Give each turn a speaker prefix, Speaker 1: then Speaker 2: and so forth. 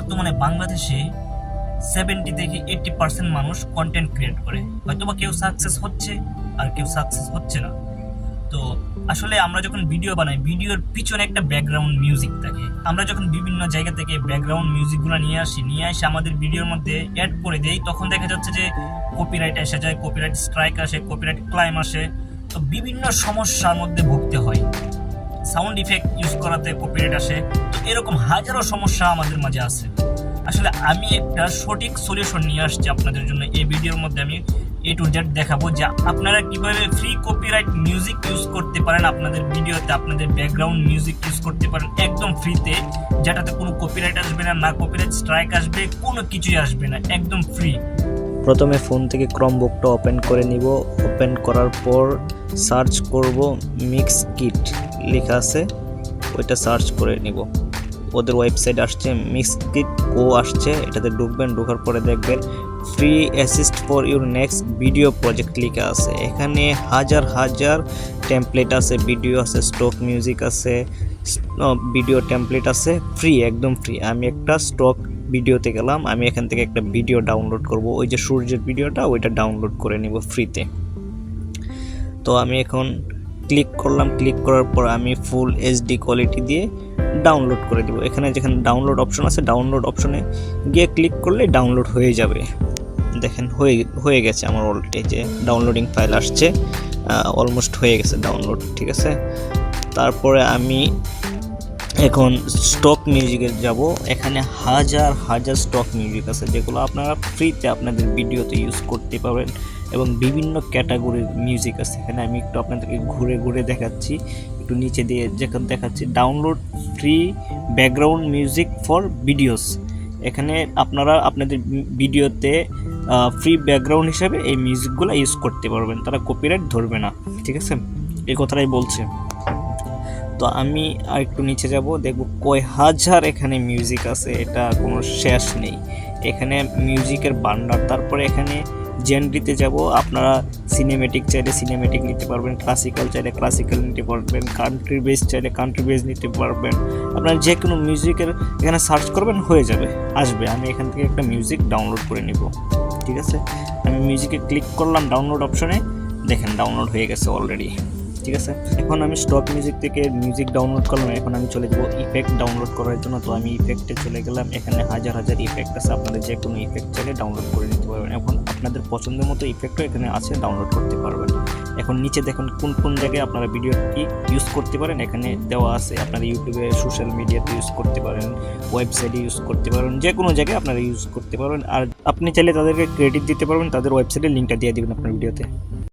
Speaker 1: বর্তমানে বাংলাদেশে সেভেন্টি থেকে এইটটি পার্সেন্ট মানুষ কন্টেন্ট ক্রিয়েট করে। হয়তোবা কেউ সাকসেস হচ্ছে আর কেউ সাকসেস হচ্ছে না। তো আসলে আমরা যখন ভিডিও বানাই ভিডিওর পিছনে একটা ব্যাকগ্রাউন্ড মিউজিক থাকে। আমরা যখন বিভিন্ন জায়গা থেকে ব্যাকগ্রাউন্ড মিউজিকগুলো নিয়ে আসি, নিয়ে এসে আমাদের ভিডিওর মধ্যে অ্যাড করে দেই, তখন দেখা যাচ্ছে যে কপিরাইট এসে যায় কপিরাইট স্ট্রাইক আসে কপিরাইট ক্লাইম আসে। তো বিভিন্ন সমস্যার মধ্যে ভুগতে হয়। সাউন্ড ইফেক্ট ইউজ করাতে কপিরাইট আসে এরকম হাজারো সমস্যা আমাদের মাঝে আছে। আসলে আমি একটা সঠিক সলিউশন নিয়ে আসছি আপনাদের জন্য এই ভিডিওর মধ্যে আমি এ টু জেড দেখাবো যে আপনারা কীভাবে ফ্রি কপিরাইট মিউজিক ইউজ করতে পারেন, আপনাদের ভিডিওতে আপনাদের ব্যাকগ্রাউন্ড মিউজিক ইউজ করতে পারেন একদম ফ্রিতে যেটাতে কোনো কপিরাইট আসবে না না কপিরাইট স্ট্রাইক আসবে, কোনো কিছুই আসবে না, একদম ফ্রি
Speaker 2: প্রথমে ফোন থেকে ক্রম বুকটা ওপেন করে নিব। ওপেন করার পর সার্চ করব মিক্স কিট লেখা আছে, ওইটা সার্চ করে নিব। ওদের ওয়েবসাইট আসছে, মিক্স কিট ও আসছে, এটাতে ঢুকবেন, ঢোকার পরে দেখবেন free assets for your next video project লেখা আছে। এখানে হাজার হাজার টেমপ্লেট আছে ভিডিও আছে স্টক মিউজিক আছে ভিডিও টেমপ্লেট আছে ফ্রি একদম ফ্রি আমি একটা স্টক ভিডিওতে গেলাম, আমি এখান থেকে একটা ভিডিও ডাউনলোড করব। ওই যে সূর্যের ভিডিওটা ওইটা ডাউনলোড করে নিব ফ্রিতে তো আমি এখন ক্লিক করলাম ক্লিক করার পর আমি ফুল এইচডি কোয়ালিটি দিয়ে ডাউনলোড করে দেবো। এখানে যেখানে ডাউনলোড অপশন আছে ডাউনলোড অপশনে গিয়ে ক্লিক করলে ডাউনলোড হয়ে যাবে। দেখেন, হয়ে হয়ে গেছে আমার অলরেডি যে ডাউনলোডিং ফাইল আসছে। অলমোস্ট হয়ে গেছে ডাউনলোড ঠিক আছে? তারপরে আমি এখন স্টক মিউজিকে যাব। এখানে হাজার হাজার স্টক মিউজিক আছে, যেগুলো আপনারা ফ্রিতে আপনাদের ভিডিওতে ইউজ করতে পারবেন এবং বিভিন্ন ক্যাটাগরির মিউজিক আছে। এখানে আমি একটু আপনাদেরকে ঘুরে ঘুরে দেখাচ্ছি। একটু নিচে দিয়ে যেখানে দেখাচ্ছি download free background music for videos এখানে আপনারা আপনাদের ভিডিওতে ফ্রি ব্যাকগ্রাউন্ড হিসাবে এই মিউজিকগুলো ইউজ করতে পারবেন। তারা কপিরাইট ধরবে না। ঠিক আছে? এই কথাটাই বলছে। তো আমি আর একটু নিচে যাব, দেখব কয় হাজার এখানে মিউজিক আছে, এটা কোনো শেষ নেই। এখানে মিউজিকের বান্ডার তারপরে এখানে জেনরিতে যাব, আপনারা সিনেমেটিক চাইলে সিনেমেটিক নিতে পারবেন ক্লাসিক্যাল চাইলে ক্লাসিক্যাল নিতে পারবেন কান্ট্রি বেস চাইলে কান্ট্রি বেস নিতে পারবেন। আপনারা যে কোনো মিউজিকের এখানে সার্চ করবেন, হয়ে যাবে, আসবে। আমি এখান থেকে একটা মিউজিক ডাউনলোড করে নিব, ঠিক আছে? আমি মিউজিকে ক্লিক করলাম ডাউনলোড অপশনে দেখেন ডাউনলোড হয়ে গেছে অলরেডি ঠিক আছে? এখন আমি স্টক মিউজিক থেকে মিউজিক ডাউনলোড করলাম, এখন আমি চলে যাব ইফেক্ট ডাউনলোড করার জন্য। তো আমি ইফেক্টে চলে গেলাম, এখানে হাজার হাজার ইফেক্ট আছে আপনাদের যে কোনো ইফেক্ট চাইলে ডাউনলোড করে নিতে পারবেন। এখন আপনাদের পছন্দের মতো ইফেক্টও এখানে আছে ডাউনলোড করতে পারবেন। এখন নিচে দেখুন কোন কোন জায়গায় আপনারা ভিডিওটি ইউজ করতে পারেন, এখানে দেওয়া আছে। আপনারা ইউটিউবে সোশ্যাল মিডিয়াতে ইউজ করতে পারেন ওয়েবসাইটে ইউজ করতে পারেন, যে কোনো জায়গায় আপনারা ইউজ করতে পারবেন। আর আপনি চাইলে তাদেরকে ক্রেডিট দিতে পারবেন, তাদের ওয়েবসাইটের লিঙ্কটা দিয়ে দেবেন আপনার ভিডিওতে